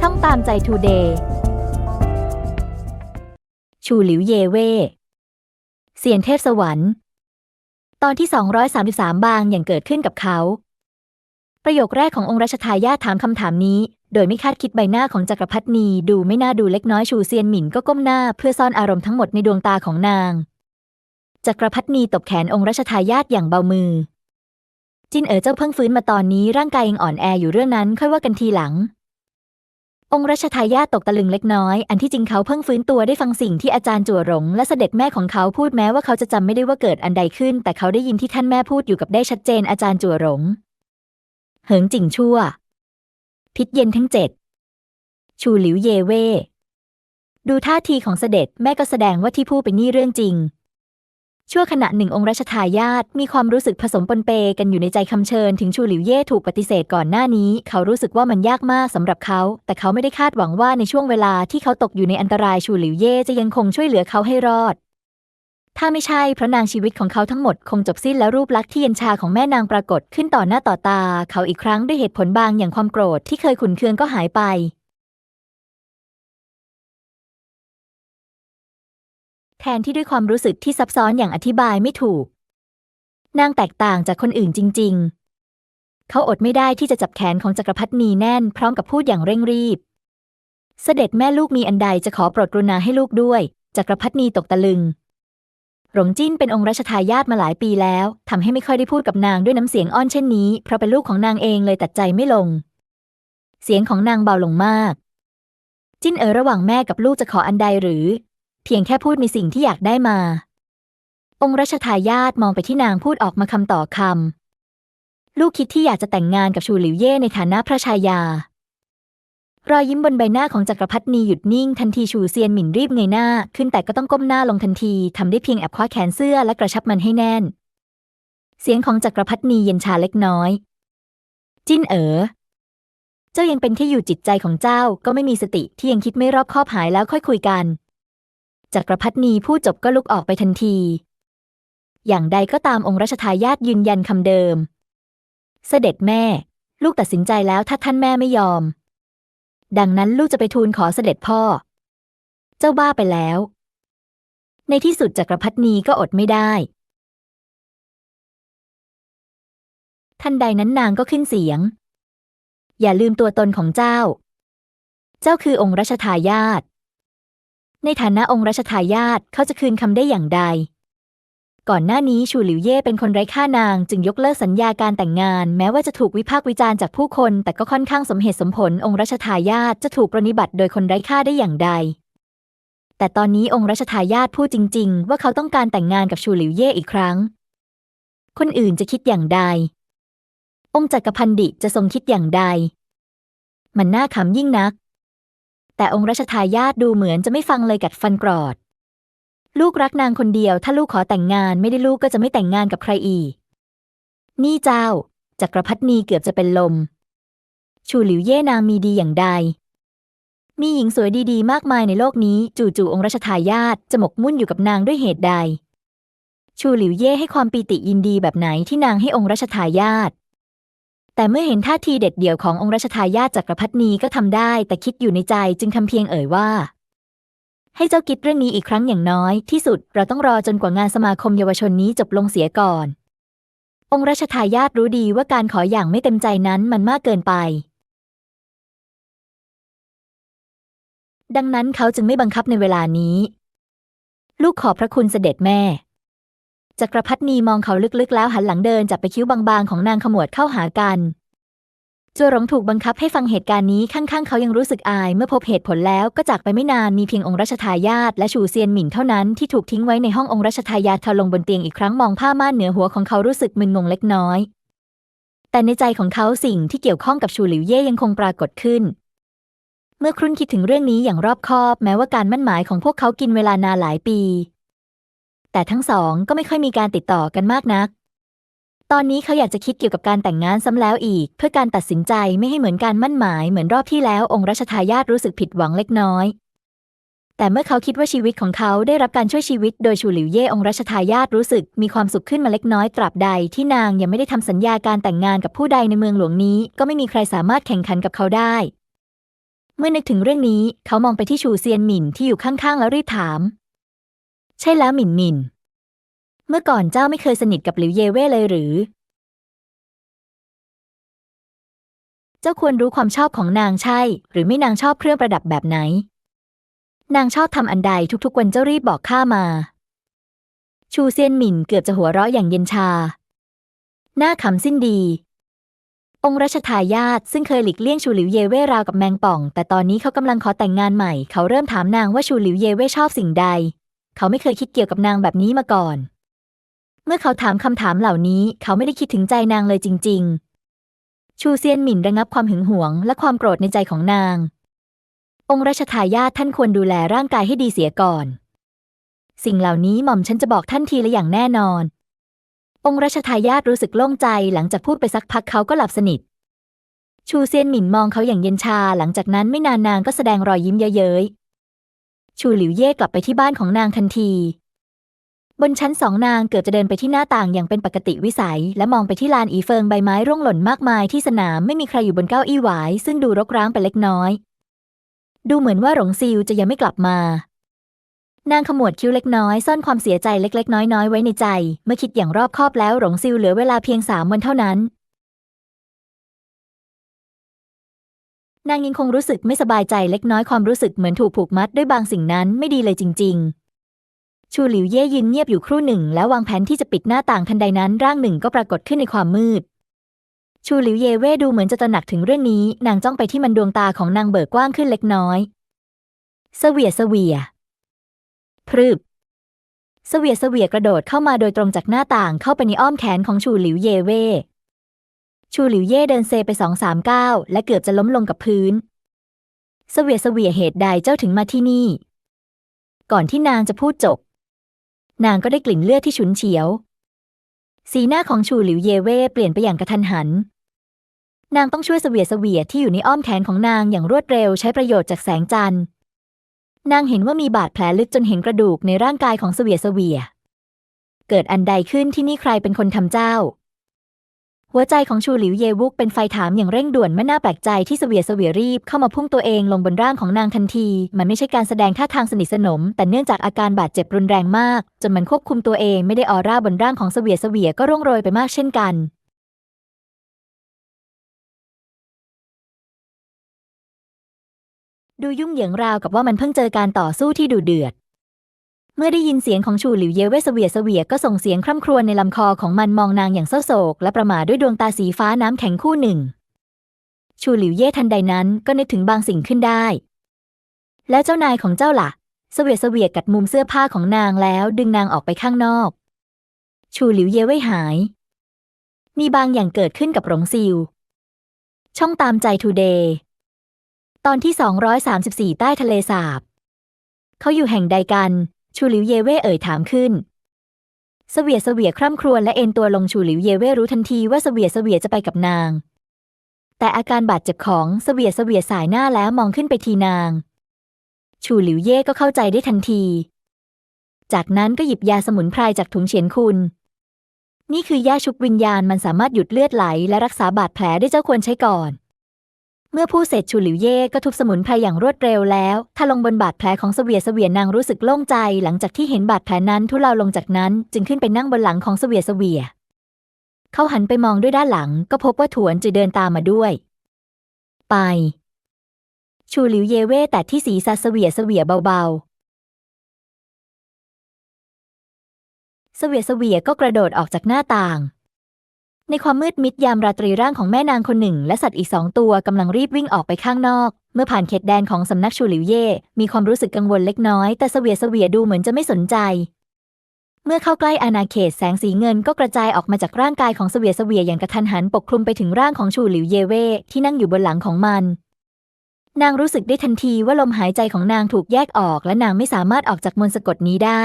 ช่องตามใจทูเดย์ชูหลิวเยเว่เสียนเทพสวรรค์ ตอนที่ 233 บางอย่างเกิดขึ้นกับเขา ประโยคแรกขององค์รัชทายาทถามคำถามนี้ โดยไม่คาดคิดใบหน้าของจักรพรรดินีดูไม่น่าดูเล็กน้อยชูเซียนหมินก็ก้มหน้าเพื่อซ่อนอารมณ์ทั้งหมดในดวงตาของนาง จักรพรรดินีตบแขนองค์รัชทายาทอย่างเบามือจินเอ๋อเจ้าเพิ่งฟื้นมาตอนนี้ร่างกายยังอ่อนแออยู่เรื่องนั้นค่อยว่ากันทีหลัง องค์รัชทายาทตกตะลึงเล็กน้อย อันที่จริงเขาเพิ่งฟื้นตัวได้ฟังสิ่งที่อาจารย์จั่วหลงและเสด็จแม่ของเขาพูดแม้ว่าเขาจะจำไม่ได้ว่าเกิดอันใดขึ้น แต่เขาได้ยินที่ท่านแม่พูดอยู่กับได้ชัดเจนอาจารย์จั่วหลง เหิงจิงชั่ว พิษเย็นทั้งเจ็ด ชูหลิวเยเว่ดูท่าทีของเสด็จแม่ก็แสดงว่าที่พูดเป็นนี่เรื่องจริง ชั่วขณะหนึ่งองค์รัชทายาทมีความรู้สึกผสมปนเปกันอยู่ในใจคำเชิญถึงชูหลิวเย่ถูกปฏิเสธก่อนหน้านี้ เขารู้สึกว่ามันยากมากสำหรับเขา แต่เขาไม่ได้คาดหวังว่าในช่วงเวลาที่เขาตกอยู่ในอันตรายชูหลิวเย่จะยังคงช่วยเหลือเขาให้รอด ถ้าไม่ใช่เพราะนางชีวิตของเขาทั้งหมดคงจบสิ้นแล้วรูปลักษณ์ที่เย็นชาของแม่นางปรากฏขึ้นต่อหน้าต่อตา เขาอีกครั้งด้วยเหตุผลบางอย่างความโกรธที่เคยขุนเคืองก็หายไป แทนที่ด้วยความรู้สึกที่ซับซ้อนอย่างอธิบายไม่ถูก นางแตกต่างจากคนอื่นจริง ๆ เขาอดไม่ได้ที่จะจับแขนของจักรพรรดินีแน่นพร้อมกับพูดอย่างเร่งรีบ เสด็จแม่ลูกมีอันใดจะขอโปรดกรุณาให้ลูกด้วย จักรพรรดินีตกตะลึง หลงจิ้นเป็นองค์รัชทายาทมาหลายปีแล้วทำให้ไม่ค่อยได้พูดกับนางด้วยน้ำเสียงอ้อนเช่นนี้ เพราะเป็นลูกของนางเองเลยตัดใจไม่ลง เสียงของนางเบาลงมากจิ้นเอ๋อระหว่างแม่กับลูกจะขออันใดหรือ เพียงแค่พูดในสิ่งที่อยากได้มา องค์รัชทายาทมองไปที่นางพูดออกมาคำต่อคำ ลูกคิดที่อยากจะแต่งงานกับชูหลิวเย่ในฐานะพระชายา รอยยิ้มบนใบหน้าของจักรพรรดินีหยุดนิ่งทันทีชูเซียนหมิ่นรีบเงยหน้า ขึ้นแต่ก็ต้องก้มหน้าลงทันทีทำได้เพียงแอบคว้าแขนเสื้อและกระชับมันให้แน่น เสียงของจักรพรรดินีเย็นชาเล็กน้อย จิ้นเอ๋อเจ้ายังเป็นแค่อยู่จิตใจของเจ้าก็ไม่มีสติที่ยังคิดไม่รอบคอบหายแล้วค่อยคุยกัน จักรพรรดินีพูดจบก็ลุกออกไปทันที อย่างใดก็ตามองค์รัชทายาทยืนยันคำเดิม เสด็จแม่ ลูกตัดสินใจแล้วถ้าท่านแม่ไม่ยอม ดังนั้นลูกจะไปทูลขอเสด็จพ่อ เจ้าบ้าไปแล้ว ในที่สุดจักรพรรดินีก็อดไม่ได้ทันใดนั้นนางก็ขึ้นเสียง อย่าลืมตัวตนของเจ้า เจ้าคือองค์รัชทายาท ในฐานะองค์รัชทายาทเขาจะคืนคำได้อย่างใด ก่อนหน้านี้ชูหลิวเย่เป็นคนไร้ค่านาง จึงยกเลิกสัญญาการแต่งงาน แม้ว่าจะถูกวิพากษ์วิจารณ์จากผู้คน แต่ก็ค่อนข้างสมเหตุสมผล องค์รัชทายาทจะถูกปรนนิบัติโดยคนไร้ค่าได้อย่างใด แต่ตอนนี้องค์รัชทายาทพูดจริง ๆ ว่าเขาต้องการแต่งงานกับชูหลิวเย่อีกครั้ง คนอื่นจะคิดอย่างใด องค์จักรพันดิจะทรงคิดอย่างใด มันน่าขำยิ่งนัก แต่องค์รัชทายาทดูเหมือนจะไม่ฟังเลยกัดฟันกรอด ลูกรักนางคนเดียว ถ้าลูกขอแต่งงานไม่ได้ลูกก็จะไม่แต่งงานกับใครอีก นี่เจ้าจักรพรรดินีเกือบจะเป็นลม ชูหลิวเย่นางมีดีอย่างใด มีหญิงสวยดีๆ มากมายในโลกนี้ จู่ๆองค์รัชทายาทจะหมกมุ่นอยู่กับนางด้วยเหตุใด ชูหลิวเย่ให้ความปีติยินดีแบบไหนที่นางให้องค์รัชทายาท แต่เมื่อเห็นท่าทีเด็ดเดี่ยวขององค์รัชทายาทจักรพรรดินีก็ทำได้ แต่คิดอยู่ในใจจึงทำเพียงเอ่ยว่า ให้เจ้าคิดเรื่องนี้อีกครั้งอย่างน้อย ที่สุดเราต้องรอจนกว่างานสมาคมเยาวชนนี้จบลงเสียก่อน องค์รัชทายาทรู้ดีว่าการขออย่างไม่เต็มใจนั้นมันมากเกินไป ดังนั้นเขาจึงไม่บังคับในเวลานี้ ลูกขอบพระคุณเสด็จแม่ จักรพรรดินีมองเขาลึกๆแล้วหันหลังเดินจับไปคิ้วบางๆของนางขมวดเข้าหากันจัวหลงถูกบังคับให้ฟังเหตุการณ์นี้ข้างๆ เขายังรู้สึกอายเมื่อพบเหตุผลแล้วก็จากไปไม่นานมีเพียงองค์รัชทายาทและชูเซียนหมิ่นเท่านั้นที่ถูกทิ้งไว้ในห้ององค์รัชทายาทเขาลงบนเตียงอีกครั้งมองผ้าม่านเหนือหัวของเขารู้สึกมึนงงเล็กน้อย แต่ในใจของเขาสิ่งที่เกี่ยวข้องกับชูหลิวเย่ยังคงปรากฏขึ้น เมื่อครุ่นคิดถึงเรื่องนี้อย่างรอบคอบ แม้ว่าการมั่นหมายของพวกเขากินเวลานานหลายปี แต่ทั้งสองก็ไม่ค่อยมีการติดต่อกันมากนัก ตอนนี้เขาอยากจะคิดเกี่ยวกับการแต่งงานซ้ำแล้วอีก เพื่อการตัดสินใจไม่ให้เหมือนการมั่นหมายเหมือนรอบที่แล้วองค์รัชทายาทรู้สึกผิดหวังเล็กน้อย แต่เมื่อเขาคิดว่าชีวิตของเขาได้รับการช่วยชีวิต โดยชูหลิวเย่องค์รัชทายาทรู้สึกมีความสุขขึ้นมาเล็กน้อยตราบใดที่นางยังไม่ได้ทำสัญญาการแต่งงานกับผู้ใดในเมืองหลวงนี้ ก็ไม่มีใครสามารถแข่งขันกับเขาได้ เมื่อนึกถึงเรื่องนี้ เขามองไปที่ชูเซียนหมินที่อยู่ข้างๆแล้วรีบถาม ใช่แล้วหมินหมิน เมื่อก่อนเจ้าไม่เคยสนิทกับหลิวเยเว่เลยหรือ เจ้าควรรู้ความชอบของนางใช่ หรือไม่นางชอบเครื่องประดับแบบไหน นางชอบทำอันใดทุกๆวันเจ้ารีบบอกข้ามา ชูเซียนหมินเกือบจะหัวเราะอย่างเย็นชา หน้าขำสิ้นดีองค์รัชทายาทซึ่งเคยหลีกเลี่ยงชูหลิวเยเว่ราวกับแมงป่อง แต่ตอนนี้เขากำลังขอแต่งงานใหม่ เขาเริ่มถามนางว่าชูหลิวเยเว่ชอบสิ่งใด เขาไม่เคยคิดเกี่ยวกับนางแบบนี้มาก่อน เมื่อเขาถามคำถามเหล่านี้ เขาไม่ได้คิดถึงใจนางเลยจริง ๆ ชูเซียนหมินระงับความหึงหวง และความโกรธในใจของนาง องค์รัชทายาทท่านควรดูแลร่างกายให้ดีเสียก่อน สิ่งเหล่านี้หม่อมฉันจะบอกท่านทีละอย่างแน่นอน องค์รัชทายาทรู้สึกโล่งใจหลังจากพูดไปสักพักเขาก็หลับสนิท ชูเซียนหมินมองเขาอย่างเย็นชา หลังจากนั้นไม่นานนางก็แสดงรอยยิ้มเย้ย ชูหลิวเย่กลับไปที่บ้านของนางทันที บนชั้นสองนางเกือบจะเดินไปที่หน้าต่างอย่างเป็นปกติวิสัย และมองไปที่ลานอีเฟิงใบไม้ร่วงหล่นมากมายที่สนามไม่มีใครอยู่บนเก้าอี้หวาย ซึ่งดูรกร้างไปเล็กน้อย ดูเหมือนว่าหลงซิวจะยังไม่กลับมานางขมวดคิ้วเล็กน้อยซ่อนความเสียใจเล็กๆ น้อยๆ ไว้ในใจ เมื่อคิดอย่างรอบคอบแล้วหลงซิวเหลือเวลาเพียงสามวันเท่านั้น นางยังคงรู้สึกไม่สบายใจเล็กน้อยความรู้สึกเหมือนถูกผูกมัดด้วยบางสิ่งนั้นไม่ดีเลยจริง ๆ ชูหลิวเย่ยืนเงียบอยู่ครู่หนึ่ง แล้ววางแผนที่จะปิดหน้าต่างทันใดนั้นร่างหนึ่งก็ปรากฏขึ้นในความมืด ชูหลิวเย่เว่ดูเหมือนจะตระหนักถึงเรื่องนี้ นางจ้องไปที่มันดวงตาของนางเบิกกว้างขึ้นเล็กน้อยเสวียเสวียพรึบเสวียเสวียกระโดดเข้ามาโดยตรงจากหน้าต่างเข้าไปในอ้อมแขนของชูหลิวเย่เว่ ชูหลิวเย่เดินเซไปสองสามก้าวและเกือบจะล้มลงกับพื้น เสวียเสวียเหตุใดเจ้าถึงมาที่นี่ ก่อนที่นางจะพูดจบ นางก็ได้กลิ่นเลือดที่ฉุนเฉียว สีหน้าของชูหลิวเย่เว่เปลี่ยนไปอย่างกระทันหัน นางต้องช่วยเสวียเสวียที่อยู่ในอ้อมแขนของนางอย่างรวดเร็วใช้ประโยชน์จากแสงจันทร์นางเห็นว่ามีบาดแผลลึกจนเห็นกระดูกในร่างกายของเสวียเสวีย เกิดอันใดขึ้นที่นี่ใครเป็นคนทำเจ้า หัวใจของชูหลิวเยวุกเป็นไฟถามอย่างเร่งด่วนไม่น่าแปลกใจที่เสวียเสวียรีบเข้ามาพุ่งตัวเองลงบนร่างของนางทันที มันไม่ใช่การแสดงท่าทางสนิทสนม แต่เนื่องจากอาการบาดเจ็บรุนแรงมาก จนมันควบคุมตัวเองไม่ได้ออร่าบนร่างของเสวียเสวียก็ร่วงโรยไปมากเช่นกันดูยุ่งเหยิงราวกับว่ามันเพิ่งเจอการต่อสู้ที่ดุเดือด มื่อได้ยินเสียงของชูหลิวเย่เว่เสวียเสวียก็ส่งเสียงคร่ำครวญในลำคอของมันมองนางอย่างเศร้าโศก และประหม่าด้วยดวงตาสีฟ้าน้ำแข็งคู่หนึ่ง ชูหลิวเย่ทันใดนั้นก็นึกถึงบางสิ่งขึ้นได้ แล้วเจ้านายของเจ้าล่ะเสวียเสวียกัดมุมเสื้อผ้าของนางแล้วดึงนางออกไปข้างนอก ชูหลิวเย่เว่หาย มีบางอย่างเกิดขึ้นกับหลงซิว ช่องตามใจทูเดย์ตอนที่ 234 ใต้ทะเลสาบ เขาอยู่แห่งใดกัน ชูหลิวเยเว่เอ่ยถามขึ้นสเสวียเสวียคร่ำครวญและเอ็นตัวลงชูหลิวเยเว่รู้ทันทีว่าสเสวียเสวียจะไปกับนาง แต่อาการบาดเจ็บของสเสวียเสวียสายหน้าแล้วมองขึ้นไปทีนาง ชูหลิวเย่ก็เข้าใจได้ทันที จากนั้นก็หยิบยาสมุนไพรจากถุงเฉียนคุณ นี่คือยาชุบวิญญาณมันสามารถหยุดเลือดไหลและรักษาบาดแผลได้เจ้าควรใช้ก่อน เมื่อพูดเสร็จชูหลิวเย่ก็ทุบสมุนไพรอย่างรวดเร็วแล้วถ้าลงบนบาดแผลของเสวียเสวียนางรู้สึกโล่งใจ หลังจากที่เห็นบาดแผลนั้นทุเลาลงจากนั้นจึงขึ้นไปนั่งบนหลังของเสวียเสวีย เขาหันไปมองด้วยด้านหลัง ก็พบว่าถวนจะเดินตามมาด้วย ไป ชูหลิวเย่เว่แต่ที่ศีรษะเสวียเสวียเบาๆเสวียเสวียก็กระโดดออกจากหน้าต่าง ในความมืดมิดยามราตรีร่างของแม่นางคนหนึ่ง และสัตว์อีกสองตัวกำลังรีบวิ่งออกไปข้างนอก เมื่อผ่านเขตแดนของสำนักชูหลิวเย่ มีความรู้สึกกังวลเล็กน้อย แต่เสวียเสวียดูเหมือนจะไม่สนใจ เมื่อเข้าใกล้อาณาเขตแสงสีเงินก็กระจายออกมาจากร่างกายของเสวียเสวียอย่างกระทันหันปกคลุมไปถึงร่างของชูหลิวเย่เว่ที่นั่งอยู่บนหลังของมัน นางรู้สึกได้ทันทีว่าลมหายใจของนางถูกแยกออก และนางไม่สามารถออกจากมนต์สะกดนี้ได้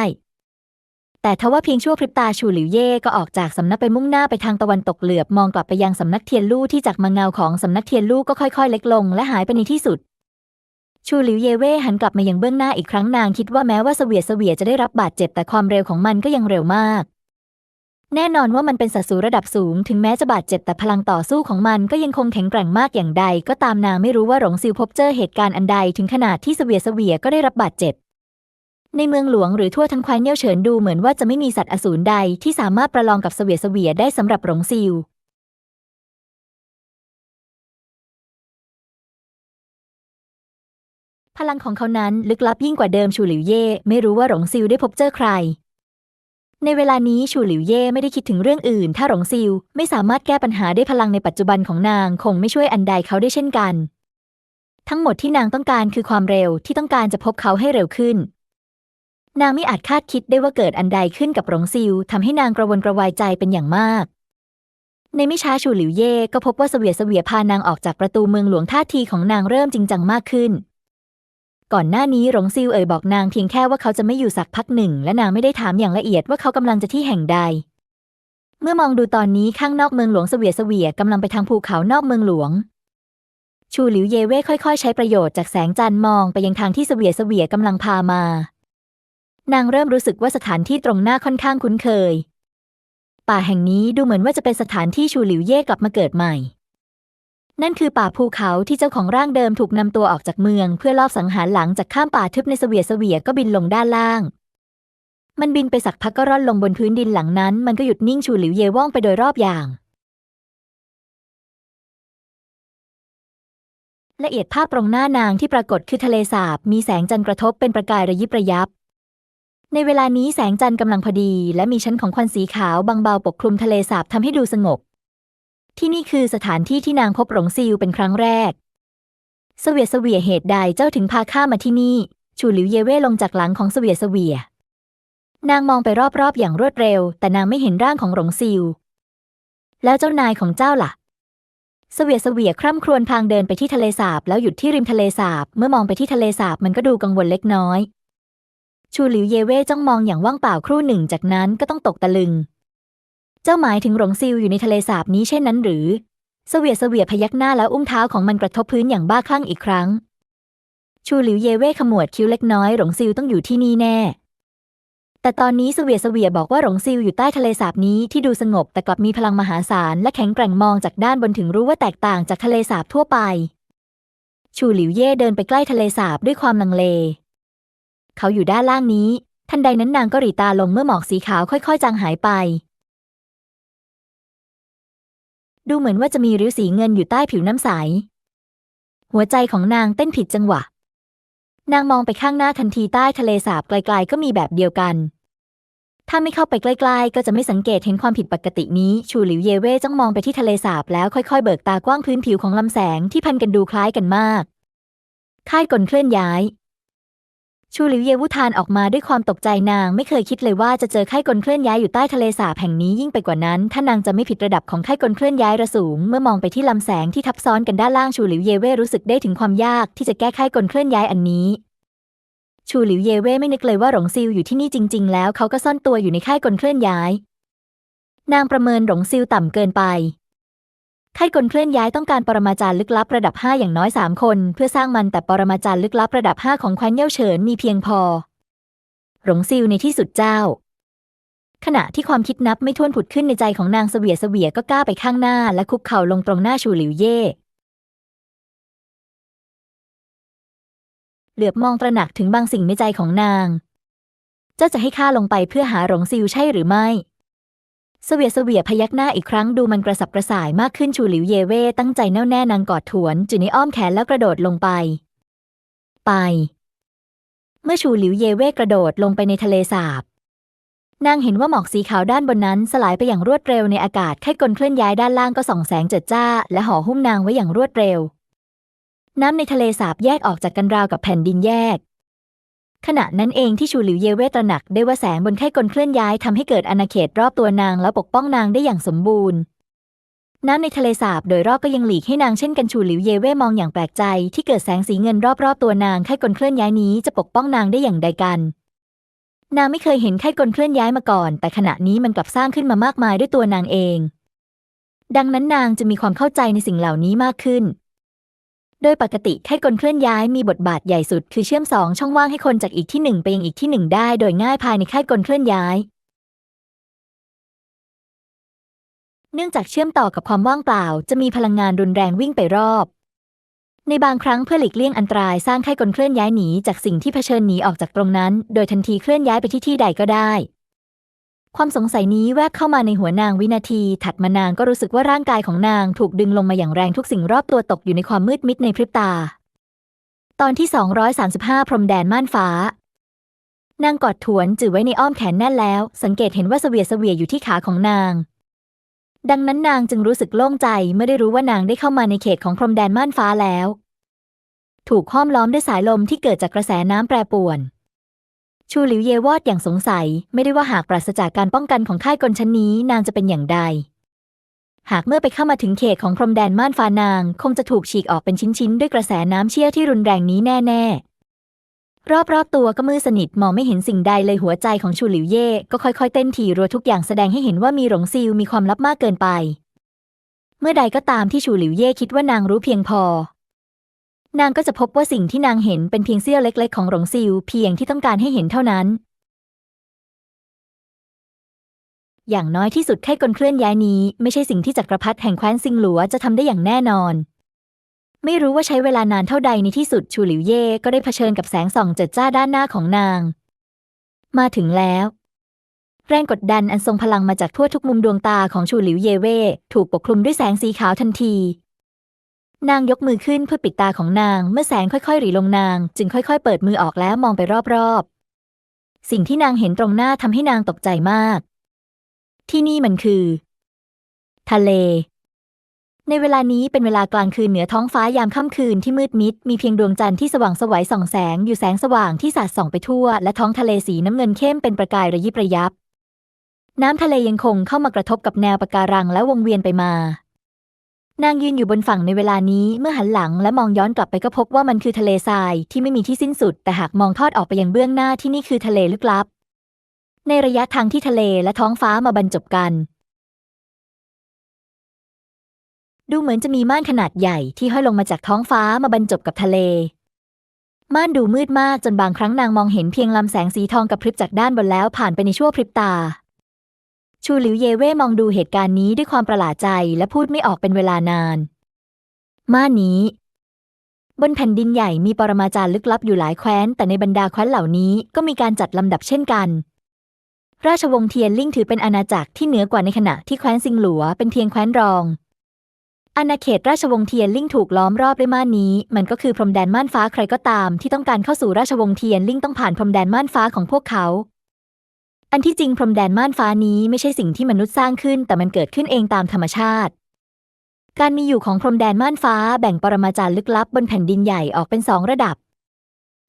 แต่ทว่าเพียงชั่วพริบตาชูหลิวเย่ก็ออกจากสำนักไปมุ่งหน้าไปทางตะวันตกเหลือบมองกลับไปยังสำนักเทียนลู่ที่จากมาเงาของสำนักเทียนลู่ก็ค่อยๆ เล็กลง และหายไปในที่สุด ชูหลิวเย่เว่หันกลับมายังเบื้องหน้าอีกครั้งนางคิดว่าแม้ว่าเสวียเสวียจะได้รับบาดเจ็บแต่ความเร็วของมันก็ยังเร็วมาก แน่นอนว่ามันเป็นสัตว์สูระดับสูง ถึงแม้จะบาดเจ็บแต่พลังต่อสู้ของมันก็ยังคงแข็งแกร่งมากอย่างใด ก็ตามนางไม่รู้ว่าหลงซิวพบเจอเหตุการณ์อันใดถึงขนาดที่เสวียเสวียก็ได้รับบาดเจ็บ ในเมืองหลวงหรือทั่วทั้งควายเนียวเฉินดูเหมือนว่าจะไม่มีสัตว์อสูรใดที่สามารถประลองกับเสวียเสวียได้สำหรับหลงซิวพลังของเขานั้นลึกลับยิ่งกว่าเดิมชูหลิวเย่ไม่รู้ว่าหลงซิวได้พบเจอใคร ในเวลานี้ชูหลิวเย่ไม่ได้คิดถึงเรื่องอื่น ถ้าหลงซิวไม่สามารถแก้ปัญหาได้พลังในปัจจุบันของนางคงไม่ช่วยอันใดเขาได้เช่นกัน ทั้งหมดที่นางต้องการคือความเร็วที่ต้องการจะพบเขาให้เร็วขึ้น นางไม่อาจคาดคิดได้ว่าเกิดอันใดขึ้นกับหลงซิวทำให้นางกระวนกระวายใจเป็นอย่างมาก ในไม่ช้าชูหลิวเย่ก็พบว่าเสวียเสวียพานางออกจากประตูเมืองหลวงท่าทีของนางเริ่มจริงจังมากขึ้น ก่อนหน้านี้หลงซิวเอ่ยบอกนางเพียงแค่ว่าเขาจะไม่อยู่สักพักหนึ่ง และนางไม่ได้ถามอย่างละเอียดว่าเขากำลังจะที่แห่งใด เมื่อมองดูตอนนี้ข้างนอกเมืองหลวงเสวียเสวียกำลังไปทางภูเขานอกเมืองหลวงชูหลิวเยเว่ค่อยๆ ใช้ประโยชน์จากแสงจันทร์มองไปยังทางที่เสวียเสวียกำลังพามา นางเริ่มรู้สึกว่าสถานที่ตรงหน้าค่อนข้างคุ้นเคย ป่าแห่งนี้ดูเหมือนว่าจะเป็นสถานที่ชูหลิวเย่กลับมาเกิดใหม่ นั่นคือป่าภูเขาที่เจ้าของร่างเดิมถูกนำตัวออกจากเมือง เพื่อลอบสังหารหลังจากข้ามป่าทึบในเสวียเสวียก็บินลงด้านล่าง มันบินไปสักพักก็ร่อนลงบนพื้นดินหลังนั้น มันก็หยุดนิ่งชูหลิวเย่ว่องไปโดยรอบอย่างละเอียดภาพตรงหน้านางที่ปรากฏคือทะเลสาบ มีแสงจันทร์กระทบเป็นประกายระยิบระยับ ในเวลานี้แสงจันทร์กำลังพอดี และมีชั้นของควันสีขาวบางเบาปกคลุมทะเลสาบทำให้ดูสงบ ที่นี่คือสถานที่ที่นางพบหลงซิวเป็นครั้งแรก เสวียเสวียเหตุใดเจ้าถึงพาข้ามาที่นี่ ชูหลิวเยเว่ลงจากหลังของเสวียเสวีย นางมองไปรอบๆอย่างรวดเร็ว แต่นางไม่เห็นร่างของหลงซิวแล้วเจ้านายของเจ้าล่ะเสวียเสวียคร่ำครวญพางเดินไปที่ทะเลสาบแล้วหยุดที่ริมทะเลสาบ เมื่อมองไปที่ทะเลสาบมันก็ดูกังวลเล็กน้อย ชูหลิวเยเว่จ้องมองอย่างว่างเปล่าครู่หนึ่งจากนั้นก็ต้องตกตะลึง เจ้าหมายถึงหลงซิวอยู่ในทะเลสาบนี้เช่นนั้นหรือ เสวียเสวียพยักหน้าแล้วอุ้มเท้าของมันกระทบพื้นอย่างบ้าคลั่งอีกครั้ง ชูหลิวเยเว่ขมวดคิ้วเล็กน้อยหลงซิวต้องอยู่ที่นี่แน่ แต่ตอนนี้เสวียเสวียบอกว่าหลงซิวอยู่ใต้ทะเลสาบนี้ที่ดูสงบแต่กลับมีพลังมหาศาลและแข็งแกร่งมองจากด้านบนถึงรู้ว่าแตกต่างจากทะเลสาบทั่วไป ชูหลิวเย่เดินไปใกล้ทะเลสาบด้วยความลังเล เขาอยู่ด้านล่างนี้ ทันใดนั้นนางก็หรีตาลงเมื่อหมอกสีขาวค่อยๆ จางหายไป ดูเหมือนว่าจะมีริ้วสีเงินอยู่ใต้ผิวน้ำใส หัวใจของนางเต้นผิดจังหวะ นางมองไปข้างหน้าทันทีใต้ทะเลสาบไกลๆ ก็มีแบบเดียวกัน ถ้าไม่เข้าไปใกล้ๆ ก็จะไม่สังเกตเห็นความผิดปกตินี้ ชูหลิวเยเว่จ้องมองไปที่ทะเลสาบแล้วค่อยๆ เบิกตากว้างพื้นผิวของลำแสงที่พันกันดูคล้ายกันมากค่ายกลเคลื่อนย้าย ชูหลิวเยวุทานออกมาด้วยความตกใจนางไม่เคยคิดเลยว่าจะเจอค่ายกลเคลื่อนย้ายอยู่ใต้ทะเลสาบแห่งนี้ยิ่งไปกว่านั้น ถ้านางจะไม่ผิดระดับของค่ายกลเคลื่อนย้ายระสูง เมื่อมองไปที่ลำแสงที่ทับซ้อนกันด้านล่างชูหลิวเยเว่รู้สึกได้ถึงความยากที่จะแก้ค่ายกลเคลื่อนย้ายอันนี้ชูหลิวเยเว่ไม่นึกเลยว่าหลงซิวอยู่ที่นี่จริง ๆ แล้วเขาก็ซ่อนตัวอยู่ในค่ายกลเคลื่อนย้าย นางประเมินหลงซิวต่ำเกินไป ค่ายกลเคลื่อนย้ายต้องการปรมาจารย์ลึกลับระดับ 5 อย่างน้อย 3 คน เพื่อสร้างมันแต่ปรมาจารย์ลึกลับระดับ 5 ของคว้นเย่าเฉินมีเพียงพอ หลงซิวในที่สุดเจ้า ขณะที่ความคิดนับไม่ถ้วนผุดขึ้นในใจของนางเสวียเสวียก็กล้าไปข้างหน้า และคุกเข่าลงตรงหน้าชูหลิวเย่เหลือบมองตระหนักถึงบางสิ่งในใจของนาง เจ้าจะให้ข้าลงไปเพื่อหาหลงซิวใช่หรือไม่ เสวียเสวียพยักหน้าอีกครั้งดูมันกระสับกระส่ายมากขึ้นชูหลิวเยเว่ตั้งใจแน่วแน่นางกอดถวนจุในอ้อมแขนแล้วกระโดดลงไป ไป เมื่อชูหลิวเยเว่กระโดดลงไปในทะเลสาบนางเห็นว่าหมอกสีขาวด้านบนนั้นสลายไปอย่างรวดเร็วในอากาศแค่กลเคลื่อนย้ายด้านล่างก็ส่องแสงเจิดจ้า และห่อหุ้มนางไว้อย่างรวดเร็ว น้ำในทะเลสาบแยกออกจากกันราวกับแผ่นดินแยก ขณะนั้นเองที่ชูหลิวเยเว่ตระหนักได้ว่าแสงบนไข้กลเคลื่อนย้ายทำให้เกิดอาณาเขตรอบตัวนางแล้วปกป้องนางได้อย่างสมบูรณ์ น้ำในทะเลสาบโดยรอบก็ยังหลีกให้นางเช่นกันชูหลิวเยเว่มองอย่างแปลกใจ ที่เกิดแสงสีเงินรอบๆตัวนางไข้กลเคลื่อนย้ายนี้จะปกป้องนางได้อย่างใดกันนางไม่เคยเห็นไข้กลเคลื่อนย้ายมาก่อน แต่ขณะนี้มันกลับสร้างขึ้นมามากมายด้วยตัวนางเอง ดังนั้นนางจะมีความเข้าใจในสิ่งเหล่านี้มากขึ้น โดยปกติไข้กลเคลื่อนย้ายมีบทบาทใหญ่สุด คือเชื่อมสองช่องว่างให้คนจากอีกที่หนึ่งไปยังอีกที่หนึ่งได้โดยง่ายภายในไข้กลเคลื่อนย้าย เนื่องจากเชื่อมต่อกับความว่างเปล่า จะมีพลังงานรุนแรงวิ่งไปรอบ ในบางครั้งเพื่อหลีกเลี่ยงอันตรายสร้างให้กลเคลื่อนย้ายหนีจากสิ่งที่เผชิญหนีออกจากตรงนั้น โดยทันทีเคลื่อนย้ายไปที่ที่ใดก็ได้ ความสงสัยนี้แวบเข้ามาในหัวนางวินาที ถัดมานางก็รู้สึกว่าร่างกายของนางถูกดึงลงมาอย่างแรงทุกสิ่งรอบตัวตกอยู่ในความมืดมิดในพริบตา ตอนที่ 235 พรมแดนม่านฟ้า นางกอดถวนจือไว้ในอ้อมแขนแน่นแล้ว สังเกตเห็นว่าเสวียเสวียอยู่ที่ขาของนาง ดังนั้นนางจึงรู้สึกโล่งใจเมื่อได้รู้ว่านางได้เข้ามาในเขตของพรมแดนม่านฟ้าแล้ว ถูกห้อมล้อมด้วยสายลมที่เกิดจากกระแสน้ำแปรปวน ชูหลิวเยวอดอย่างสงสัย ไม่ได้ว่าหากปราศจากการป้องกันของค่ายกลชั้นนี้นางจะเป็นอย่างใด หากเมื่อไปเข้ามาถึงเขตของพรมแดนม่านฟ้านาง คงจะถูกฉีกออกเป็นชิ้นๆ ด้วยกระแสน้ำเชี่ยวที่รุนแรงนี้แน่ ๆ รอบๆตัวก็มืดสนิทมองไม่เห็นสิ่งใดเลยหัวใจของชูหลิวเย่ก็ค่อยๆ เต้นถี่รัวทุกอย่างแสดงให้เห็นว่ามีหลงซิวมีความลับมากเกินไป เมื่อใดก็ตามที่ชูหลิวเย่คิดว่านางรู้เพียงพอ นางก็จะพบว่าสิ่งที่นางเห็นเป็นเพียงเสี้ยวเล็ก ๆ ของหลงซิวเพียงที่ต้องการให้เห็นเท่านั้น อย่างน้อยที่สุดแค่กลเคลื่อนย้ายนี้ ไม่ใช่สิ่งที่จักรพรรดิแห่งแคว้นซิงหลัวจะทำได้อย่างแน่นอน ไม่รู้ว่าใช้เวลานานเท่าใดในที่สุดชูหลิวเย่ก็ได้เผชิญกับแสงส่องเจิดจ้าด้านหน้าของนาง มาถึงแล้วแรงกดดันอันทรงพลังมาจากทั่วทุกมุมดวงตาของชูหลิวเย่เว่ถูกปกคลุมด้วยแสงสีขาวทันที นางยกมือขึ้นเพื่อปิดตาของนาง เมื่อแสงค่อยๆหรีลงนาง จึงค่อยๆ เปิดมือออกแล้วมองไปรอบๆ สิ่งที่นางเห็นตรงหน้าทำให้นางตกใจมาก ที่นี่มันคือ ทะเล ในเวลานี้เป็นเวลากลางคืนเหนือท้องฟ้ายามค่ำคืนที่มืดมิด มีเพียงดวงจันทร์ที่สว่างสวัยส่องแสงอยู่แสงสว่างที่สาดส่องไปทั่ว และท้องทะเลสีน้ำเงินเข้มเป็นประกายระยิบระยับน้ำทะเลยังคงเข้ามากระทบกับแนวปะการังและวงเวียนไปมา นางยืนอยู่บนฝั่งในเวลานี้เมื่อหันหลังและมองย้อนกลับไปก็พบว่ามันคือทะเลทรายที่ไม่มีที่สิ้นสุด แต่หากมองทอดออกไปยังเบื้องหน้าที่นี่คือทะเลลึกลับ ในระยะทางที่ทะเลและท้องฟ้ามาบรรจบกัน ดูเหมือนจะมีม่านขนาดใหญ่ที่ห้อยลงมาจากท้องฟ้ามาบรรจบกับทะเล ม่านดูมืดมากจนบางครั้งนางมองเห็นเพียงลำแสงสีทองกับพริบจากด้านบนแล้วผ่านไปในชั่วพริบตา ชูหลิวเยเว่มองดูเหตุการณ์นี้ด้วยความประหลาดใจและพูดไม่ออกเป็นเวลานาน ม่านนี้ บนแผ่นดินใหญ่มีปรมาจารย์ลึกลับอยู่หลายแคว้น แต่ในบรรดาแคว้นเหล่านี้ก็มีการจัดลำดับเช่นกัน ราชวงศ์เทียนลิ่งถือเป็นอาณาจักรที่เหนือกว่าในขณะที่แคว้นซิงหลัวเป็นเพียงแคว้นรอง อาณาเขตราชวงศ์เทียนลิ่งถูกล้อมรอบด้วยม่านนี้ มันก็คือพรมแดนม่านฟ้าใครก็ตาม ที่ต้องการเข้าสู่ราชวงศ์เทียนลิ่งต้องผ่านพรมแดนม่านฟ้าของพวกเขา อันที่จริงพรมแดนม่านฟ้านี้ไม่ใช่สิ่งที่มนุษย์สร้างขึ้น แต่มันเกิดขึ้นเองตามธรรมชาติ การมีอยู่ของพรมแดนม่านฟ้าแบ่งปรมาจารย์ลึกลับบนแผ่นดินใหญ่ออกเป็นสองระดับ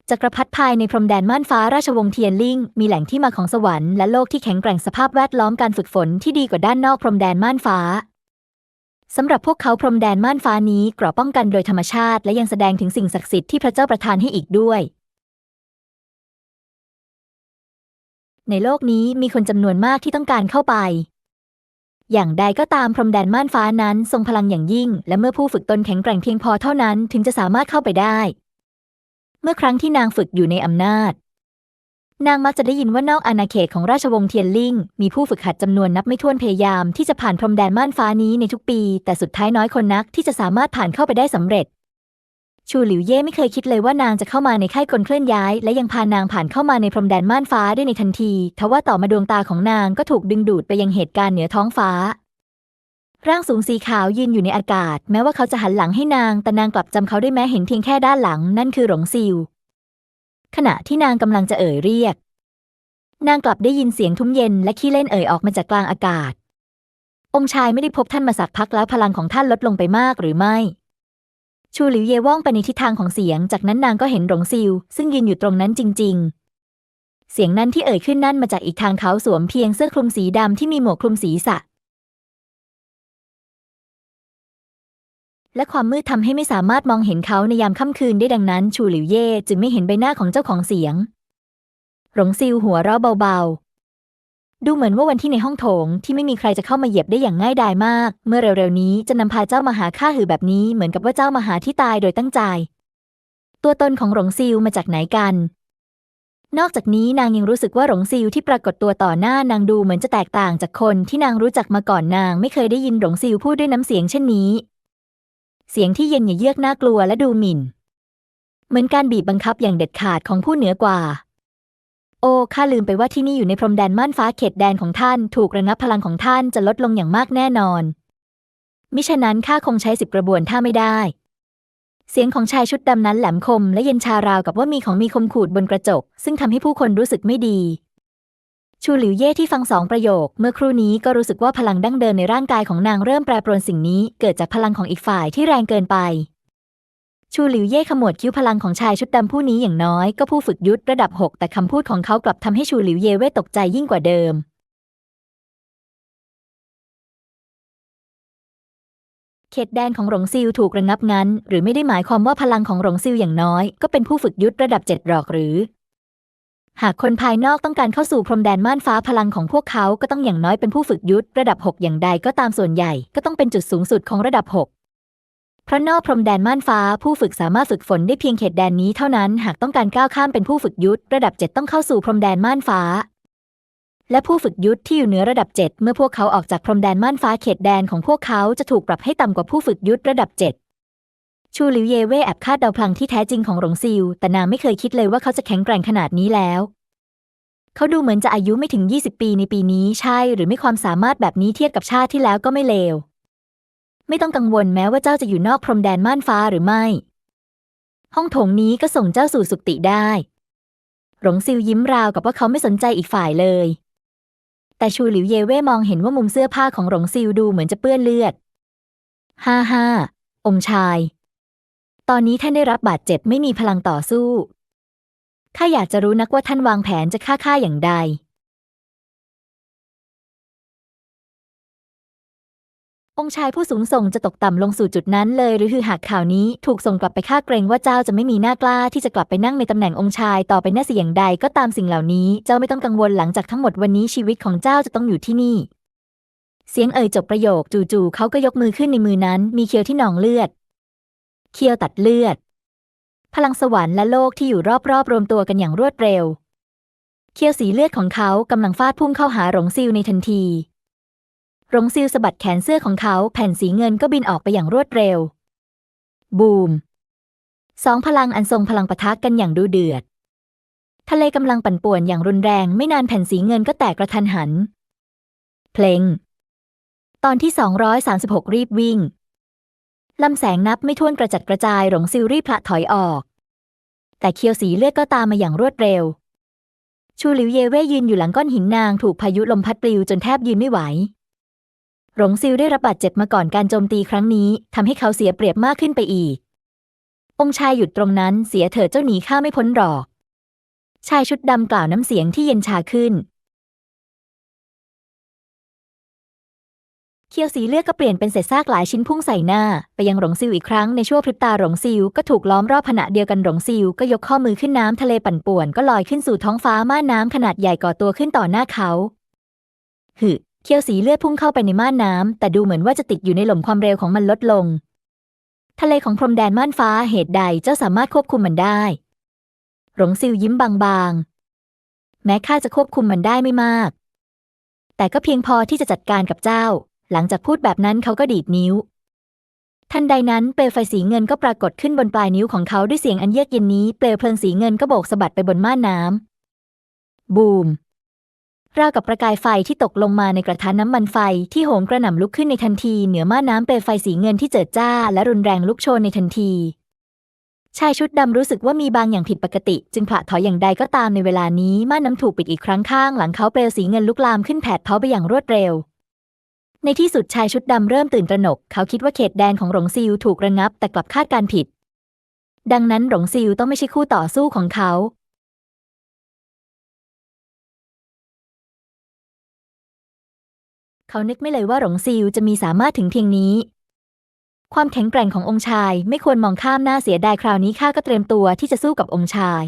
จักรพรรดิภายในพรมแดนม่านฟ้าราชวงศ์เทียนลิงมีแหล่งที่มาของสวรรค์และโลกที่แข็งแกร่งสภาพแวดล้อมการฝึกฝนที่ดีกว่าด้านนอกพรมแดนม่านฟ้าสำหรับพวกเขาพรมแดนม่านฟ้านี้เกราะป้องกันโดยธรรมชาติ และยังแสดงถึงสิ่งศักดิ์สิทธิ์ที่พระเจ้าประทานให้อีกด้วย ในโลกนี้มีคนจำนวนมากที่ต้องการเข้าไป อย่างใดก็ตามพรมแดนม่านฟ้านั้นทรงพลังอย่างยิ่ง และเมื่อผู้ฝึกตนแข็งแกร่งเพียงพอเท่านั้นถึงจะสามารถเข้าไปได้ เมื่อครั้งที่นางฝึกอยู่ในอำนาจ นางมักจะได้ยินว่านอกอาณาเขตของราชวงศ์เทียนลิงมีผู้ฝึกหัดจำนวนนับไม่ถ้วนพยายามที่จะผ่านพรมแดนม่านฟ้านี้ในทุกปี แต่สุดท้ายน้อยคนนักที่จะสามารถผ่านเข้าไปได้สำเร็จ ชูหลิวเย่ไม่เคยคิดเลยว่านางจะเข้ามาในค่ายกลเคลื่อนย้าย และยังพานางผ่านเข้ามาในพรมแดนม่านฟ้าได้ในทันทีทว่าต่อมาดวงตาของนางก็ถูกดึงดูดไปยังเหตุการณ์เหนือท้องฟ้า ร่างสูงสีขาวยืนอยู่ในอากาศ แม้ว่าเขาจะหันหลังให้นาง แต่นางกลับจำเขาได้แม้เห็นเพียงแค่ด้านหลัง นั่นคือหลงซิว ขณะที่นางกำลังจะเอ่ยเรียก นางกลับได้ยินเสียงทุ้มเย็นและขี้เล่นเอ่ยออกมาจากกลางอากาศ องค์ชายไม่ได้พบท่านมาสักพักแล้วพลังของท่านลดลงไปมากหรือไม่ ชูหลิวเยว่องไปในทิศทางของเสียง จากนั้นนางก็เห็นหลงซิว ซึ่งยืนอยู่ตรงนั้นจริง ๆ เสียงนั้นที่เอ่ยขึ้นนั่นมาจากอีกทางเขาสวมเพียงเสื้อคลุมสีดำที่มีหมวกคลุมศีรษะ และความมืดทำให้ไม่สามารถมองเห็นเขาในยามค่ำคืนได้ดังนั้น ชูหลิวเย่จึงไม่เห็นใบหน้าของเจ้าของเสียงหลงซิวหัวเราะเบาๆ ดูเหมือนว่าวันที่ในห้องโถงที่ไม่มีใครจะเข้ามาเหยียบได้อย่างง่ายดายมาก เมื่อเร็วๆนี้จะนำพาเจ้ามาหาข้าหือแบบนี้เหมือนกับว่าเจ้ามาหาที่ตายโดยตั้งใจ ตัวตนของหลงซิวมาจากไหนกัน นอกจากนี้นางยังรู้สึกว่าหลงซิวที่ปรากฏตัวต่อหน้านางดูเหมือนจะแตกต่างจากคนที่นางรู้จักมาก่อนนางไม่เคยได้ยินหลงซิวพูดด้วยน้ำเสียงเช่นนี้ เสียงที่เย็นเยือกน่ากลัวและดูหมิ่น เหมือนการบีบบังคับอย่างเด็ดขาดของผู้เหนือกว่า โอ้ข้าลืมไปว่าที่นี่อยู่ในพรมแดนม่านฟ้าเขตแดนของท่าน ถูกระงับพลังของท่านจะลดลงอย่างมากแน่นอน มิฉะนั้นข้าคงใช้สิบกระบวนท่าไม่ได้ เสียงของชายชุดดำนั้นแหลมคม และเย็นชาราวกับว่ามีของมีคมขูดบนกระจก ซึ่งทำให้ผู้คนรู้สึกไม่ดีชูหลิวเย่ที่ฟังสองประโยค เมื่อครู่นี้ก็รู้สึกว่าพลังดั้งเดิมในร่างกายของนางเริ่มแปรปรวนสิ่งนี้ เกิดจากพลังของอีกฝ่ายที่แรงเกินไป ชูหลิวเย่ขมวดคิ้วพลังของชายชุดดำผู้นี้อย่างน้อยก็ผู้ฝึกยุทธระดับหกแต่คำพูดของเขากลับทำให้ชูหลิวเย่เว่ตกใจยิ่งกว่าเดิม เขตแดนของหลงซิลถูกระงับงั้น หรือไม่ได้หมายความว่าพลังของหลงซิลอย่างน้อยก็เป็นผู้ฝึกยุทธระดับเจ็ดหรอกหรือ หากคนภายนอกต้องการเข้าสู่พรมแดนม่านฟ้าพลังของพวกเขาก็ต้องอย่างน้อยเป็นผู้ฝึกยุทธระดับหกอย่างใดก็ตามส่วนใหญ่ ก็ต้องเป็นจุดสูงสุดของระดับหก เพราะนอกพรมแดนม่านฟ้าผู้ฝึกสามารถฝึกฝนได้เพียงเขตแดนนี้เท่านั้น หากต้องการก้าวข้ามเป็นผู้ฝึกยุทธระดับเจ็ดต้องเข้าสู่พรมแดนม่านฟ้า และผู้ฝึกยุทธที่อยู่เหนือระดับ 7 เมื่อพวกเขาออกจากพรมแดนม่านฟ้าเขตแดนของพวกเขาจะถูกปรับให้ต่ำกว่าผู้ฝึกยุทธระดับ 7 ชูหลิวเย่เว่แอบคาดเดาพลังที่แท้จริงของหลงซิวแต่นางไม่เคยคิดเลยว่าเขาจะแข็งแกร่งขนาดนี้แล้วเขาดูเหมือนจะอายุไม่ถึง 20 ปีในปีนี้ใช่หรือไม่ความสามารถแบบนี้เทียบกับชาติที่แล้วก็ไม่เลว ไม่ต้องกังวลแม้ว่าเจ้าจะอยู่นอกพรมแดนม่านฟ้าหรือไม่ ห้องโถงนี้ก็ส่งเจ้าสู่สุคติได้ หลงซิวยิ้มราวกับว่าเขาไม่สนใจอีกฝ่ายเลย แต่ชูหลิวเย่เว่มองเห็นว่ามุมเสื้อผ้าของหลงซิวดูเหมือนจะเปื้อนเลือด ฮ่าฮ่าองชาย ตอนนี้ท่านได้รับบาดเจ็บไม่มีพลังต่อสู้ข้าอยากจะรู้นักว่าท่านวางแผนจะฆ่าข้าอย่างใด องค์ชายผู้สูงส่งจะตกต่ำลงสู่จุดนั้นเลย หรือคือหากข่าวนี้ถูกส่งกลับไปข้าเกรงว่าเจ้าจะไม่มีหน้ากล้าที่จะกลับไปนั่งในตำแหน่งองค์ชายต่อไปแน่เสียงใดก็ตามสิ่งเหล่านี้ เจ้าไม่ต้องกังวลหลังจากทั้งหมดวันนี้ชีวิตของเจ้าจะต้องอยู่ที่นี่ เสียงเอ่ยจบประโยคจู่ๆเขาก็ยกมือขึ้นในมือนั้น มีเคียวที่หนองเลือด เคียวตัดเลือด พลังสวรรค์และโลกที่อยู่รอบๆรวมตัวกันอย่างรวดเร็ว เคียวสีเลือดของเขากำลังฟาดพุ่งเข้าหาหลงซิวในทันที หลงซิลสะบัดแขนเสื้อของเขาแผ่นสีเงินก็บินออกไปอย่างรวดเร็ว บูม สองพลังอันทรงพลังปะทะกันอย่างดูเดือด ทะเลกำลังปั่นป่วนอย่างรุนแรงไม่นานแผ่นสีเงินก็แตกกระทันหัน เพลง ตอนที่ 236 รีบวิ่ง ลำแสงนับไม่ถ้วนกระจัดกระจายหลงซิลรีบพละถอยออก แต่เคียวสีเลือดก็ตามมาอย่างรวดเร็ว ชูหลิวเยเว่ยืนอยู่หลังก้อนหินนางถูกพายุลมพัดปลิวจนแทบยืนไม่ไหว หลงซิลได้รับบาดเจ็บมาก่อนการโจมตีครั้งนี้ทำให้เขาเสียเปรียบมากขึ้นไปอีก องค์ชายหยุดตรงนั้นเสียเถิดเจ้าหนีข้าไม่พ้นหรอก ชายชุดดำกล่าวน้ำเสียงที่เย็นชาขึ้น เคียวสีเลือดก็เปลี่ยนเป็นเศษซากหลายชิ้นพุ่งใส่หน้า ไปยังหลงซิวอีกครั้งในชั่วพริบตาหลงซิวก็ถูกล้อมรอบขณะเดียวกันหลงซิวก็ยกข้อมือขึ้นน้ำทะเลปั่นป่วนก็ลอยขึ้นสู่ท้องฟ้าม่านน้ำขนาดใหญ่ก่อตัวขึ้นต่อหน้าเขาหึ เคียวสีเลือดพุ่งเข้าไปในม่านน้ำแต่ดูเหมือนว่าจะติดอยู่ในหล่มความเร็วของมันลดลง ทะเลของพรมแดนม่านฟ้าเหตุใดเจ้าสามารถควบคุมมันได้ หลงซิวยิ้มบางๆ แม้ข้าจะควบคุมมันได้ไม่มาก แต่ก็เพียงพอที่จะจัดการกับเจ้า หลังจากพูดแบบนั้นเขาก็ดีดนิ้ว ทันใดนั้นเปลวไฟสีเงินก็ปรากฏขึ้นบนปลายนิ้วของเขาด้วยเสียงอันเยือกเย็นนี้เปลวเพลิงสีเงินก็โบกสะบัดไปบนม่านน้ำบูม ราวกับประกายไฟที่ตกลงมาในกระทะน้ำมันไฟที่โหมกระหน่ำลุกขึ้นในทันทีเหนือม่านน้ำเปลวไฟสีเงินที่เจิดจ้า และรุนแรงลุกโชนในทันที ชายชุดดำรู้สึกว่ามีบางอย่างผิดปกติ จึงผละถอยอย่างใดก็ตามในเวลานี้ม่านน้ำถูกปิดอีกครั้งข้างหลังเขาเปลวสีเงินลุกลามขึ้นแผดเผาไปอย่างรวดเร็ว ในที่สุดชายชุดดำเริ่มตื่นตระหนก เขาคิดว่าเขตแดนของหลงซิวถูกระงับแต่กลับคาดการผิด ดังนั้นหลงซิวต้องไม่ใช่คู่ต่อสู้ของเขา เขานึกไม่เลยว่าหลงซิวจะมีสามารถถึงเพียงนี้ ความแข็งแกร่งขององค์ชายไม่ควรมองข้ามหน้าเสียดายคราวนี้ข้าก็เตรียมตัวที่จะสู้กับองค์ชาย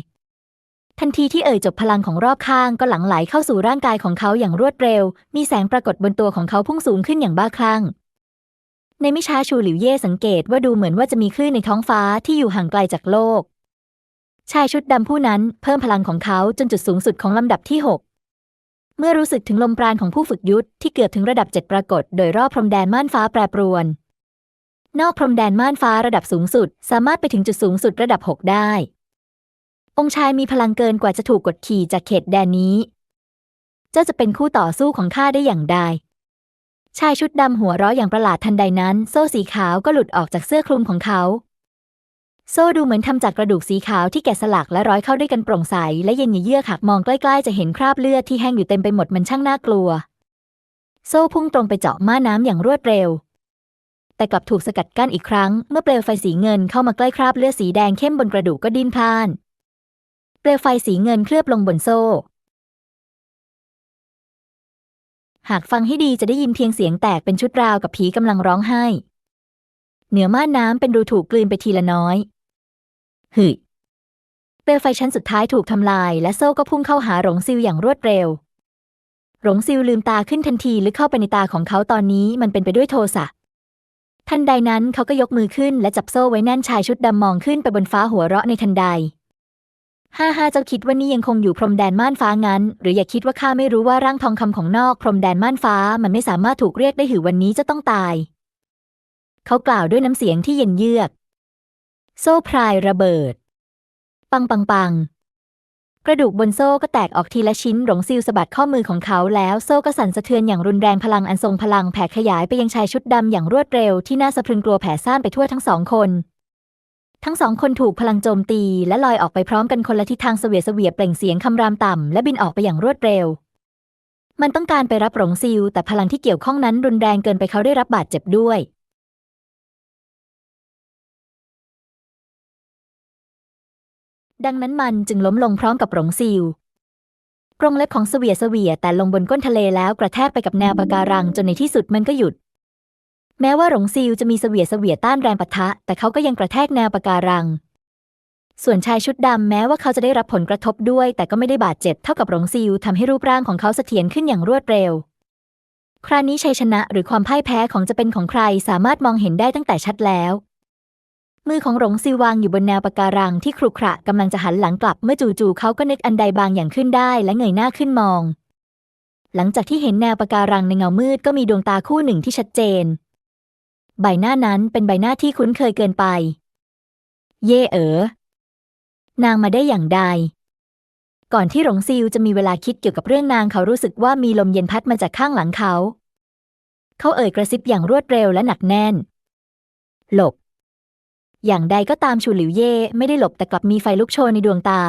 ทันทีที่เอ่ยจบพลังของรอบข้างก็หลั่งไหลเข้าสู่ร่างกายของเขาอย่างรวดเร็ว มีแสงปรากฏบนตัวของเขาพุ่งสูงขึ้นอย่างบ้าคลั่งในไม่ช้าชูหลิวเย่สังเกตว่าดูเหมือนว่าจะมีคลื่นในท้องฟ้าที่อยู่ห่างไกลจากโลก ชายชุดดำผู้นั้นเพิ่มพลังของเขาจนจุดสูงสุดของลำดับที่6 เมื่อรู้สึกถึงลมปราณของผู้ฝึกยุทธที่เกือบถึงระดับเจ็ดปรากฏ โดยรอบพรมแดนม่านฟ้าแปรปรวน นอกพรมแดนม่านฟ้าระดับสูงสุด สามารถไปถึงจุดสูงสุดระดับ 6 ได้ องค์ชายมีพลังเกินกว่าจะถูกกดขี่จากเขตแดนนี้ เจ้าจะเป็นคู่ต่อสู้ของข้าได้อย่างใดชายชุดดำหัวเราะอย่างประหลาดทันใดนั้น โซ่สีขาวก็หลุดออกจากเสื้อคลุมของเขา โซ่ดูเหมือนทำจากกระดูกสีขาวที่แกะสลักและร้อยเข้าด้วยกันโปร่งใส และเย็นเยือกหากมองใกล้ๆ จะเห็นคราบเลือดที่แห้งอยู่เต็มไปหมดมันช่างน่ากลัว โซ่พุ่งตรงไปเจาะม่าน้ำอย่างรวดเร็ว แต่กลับถูกสกัดกั้นอีกครั้ง เมื่อเปลวไฟสีเงินเข้ามาใกล้คราบเลือดสีแดงเข้มบนกระดูกก็ดิ้นพล่าน เปลวไฟสีเงินเคลือบลงบนโซ่ หากฟังให้ดีจะได้ยินเพียงเสียงแตกเป็นชุดราวกับผีกำลังร้องไห้ เหนือม่านน้ำเป็นรูถูกกลืนไปทีละน้อย หึเปลวไฟชั้นสุดท้ายถูกทำลาย และโซ่ก็พุ่งเข้าหาหลงซิวอย่างรวดเร็ว หลงซิวลืมตาขึ้นทันทีลึกเข้าไปในตาของเขาตอนนี้มันเป็นไปด้วยโทสะทันใดนั้นเขาก็ยกมือขึ้นและจับโซ่ไว้แน่นชายชุดดำมองขึ้นไปบนฟ้าหัวเราะในทันใดฮ่าฮ่าเจ้าคิดว่านี่ยังคงอยู่พรมแดนม่านฟ้างั้น หรืออย่าคิดว่าข้าไม่รู้ว่าร่างทองคำของนอกพรมแดนม่านฟ้ามันไม่สามารถถูกเรียกได้หือวันนี้จะต้องตาย เขากล่าวด้วยน้ำเสียงที่เย็นเยือก โซ่พรายระเบิด ปังปังปัง กระดูกบนโซ่ก็แตกออกทีละชิ้นหลงซิลสะบัดข้อมือของเขาแล้วโซ่ก็สั่นสะเทือนอย่างรุนแรงพลังอันทรงพลังแผ่ขยายไปยังชายชุดดำอย่างรวดเร็วที่น่าสะพรึงกลัวแผ่ซ่านไปทั่วทั้งสองคน ทั้งสองคนถูกพลังโจมตีและลอยออกไปพร้อมกันคนละทิศทางเสวียเสวียเปล่งเสียงคำรามต่ำและบินออกไปอย่างรวดเร็ว มันต้องการไปรับหลงซิลแต่พลังที่เกี่ยวข้องนั้นรุนแรงเกินไปเขาได้รับบาดเจ็บด้วย ดังนั้นมันจึงล้มลงพร้อมกับหลงซิลกรงเล็บของเสวียเสวียแต่ลงบนก้นทะเลแล้วกระแทกไปกับแนวปะการังจนในที่สุดมันก็หยุด แม้ว่าหลงซิลจะมีเสวียเสวียต้านแรงปะทะ แต่เขาก็ยังกระแทกแนวปะการัง ส่วนชายชุดดำแม้ว่าเขาจะได้รับผลกระทบด้วย แต่ก็ไม่ได้บาดเจ็บเท่ากับหลงซิลทำให้รูปร่างของเขาเสถียรขึ้นอย่างรวดเร็ว คราวนี้ชัยชนะหรือความพ่ายแพ้ของจะเป็นของใครสามารถมองเห็นได้ตั้งแต่ชัดแล้ว มือของหลงซิลวางอยู่บนแนวปะการังที่ครุขระกำลังจะหันหลังกลับเมื่อจู่ๆเขาก็นึกอันใดบางอย่างขึ้นได้และเงยหน้าขึ้นมอง หลังจากที่เห็นแนวปะการังในเงามืดก็มีดวงตาคู่หนึ่งที่ชัดเจน ใบหน้านั้นเป็นใบหน้าที่คุ้นเคยเกินไป เย่เอ๋อนางมาได้อย่างใด ก่อนที่หลงซิลจะมีเวลาคิดเกี่ยวกับเรื่องนางเขารู้สึกว่ามีลมเย็นพัดมาจากข้างหลังเขา เขาเอ่ยกระซิบอย่างรวดเร็วและหนักแน่น หลบ อย่างใดก็ตามชูหลิวเย่ไม่ได้หลบแต่กลับมีไฟลุกโชนในดวงตา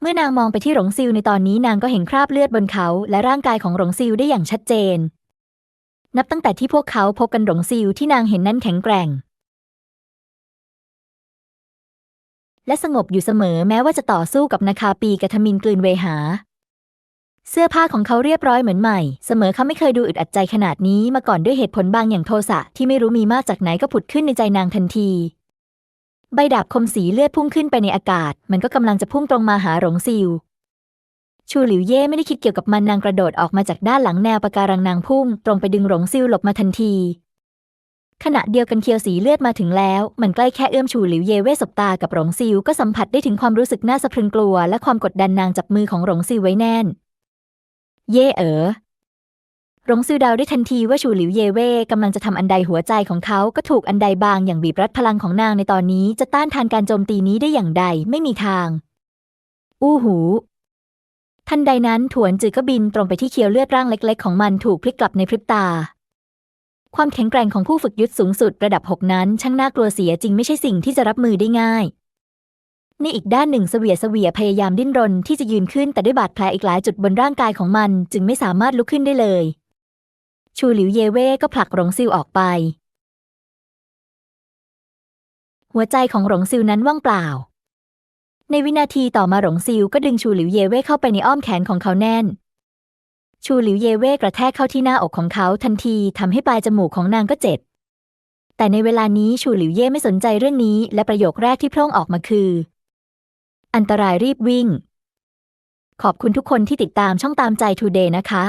เมื่อนางมองไปที่หลงซิลในตอนนี้นางก็เห็นคราบเลือดบนเขาและร่างกายของหลงซิลได้อย่างชัดเจน นับตั้งแต่ที่พวกเขาพบกันหลงซิลที่นางเห็นนั้นแข็งแกร่ง และสงบอยู่เสมอแม้ว่าจะต่อสู้กับนาคาปีกัทมินกลืนเวหา เสื้อผ้าของเขาเรียบร้อยเหมือนใหม่ เสมอเขาไม่เคยดูอึดอัดใจขนาดนี้มาก่อนด้วยเหตุผลบางอย่างโทสะที่ไม่รู้มีมากจากไหนก็ผุดขึ้นในใจนางทันที ใบดาบคมสีเลือดพุ่งขึ้นไปในอากาศ มันก็กำลังจะพุ่งตรงมาหาหลงซิลชูหลิวเย่ไม่ได้คิดเกี่ยวกับมันนางกระโดดออกมาจากด้านหลังแนวปะการังนางพุ่ง ตรงไปดึงหลงซิลหลบมาทันที ขณะเดียวกันเคียวสีเลือดมาถึงแล้ว มันใกล้แค่เอื้อมชูหลิวเย่เวสบตากับหลงซิลก็สัมผัสได้ถึงความรู้สึกน่าสะพรึงกลัว และความกดดันนางจับมือของหลงซิลไว้แน่น เย่เอ๋อหลงซิลเดาได้ทันทีว่าชูหลิวเย่เว่กำลังจะทำอันใดหัวใจของเขาก็ถูกอันใดบางอย่างบีบรัดพลังของนางในตอนนี้จะต้านทานการโจมตีนี้ได้อย่างใดไม่มีทาง อู้หู ทันใดนั้นถวนจือก็บินตรงไปที่เคียวเลือดร่างเล็ก ๆ ของมันถูกพลิกกลับในพริบตา ความแข็งแกร่งของผู้ฝึกยุทธสูงสุดระดับหกนั้นช่างน่ากลัวเสียจริงไม่ใช่สิ่งที่จะรับมือได้ง่าย ในอีกด้านหนึ่งเสวียเสวียพยายามดิ้นรนที่จะยืนขึ้นแต่ด้วยบาดแผลอีกหลายจุดบนร่างกายของมันจึงไม่สามารถลุกขึ้นได้เลย ชูหลิวเยเว่ก็ผลักหลงซิลออกไป หัวใจของหลงซิลนั้นว่างเปล่า ในวินาทีต่อมาหลงซิลก็ดึงชูหลิวเยเว่เข้าไปในอ้อมแขนของเขาแน่น ชูหลิวเยเว่กระแทกเข้าที่หน้าอกของเขาทันทีทำให้ปลายจมูกของนางก็เจ็บแต่ในเวลานี้ชูหลิวเย่ไม่สนใจเรื่องนี้ และประโยคแรกที่พร่งออกมาคือ อันตรายรีบวิ่ง ขอบคุณทุกคนที่ติดตามช่องตามใจทูเดย์นะคะ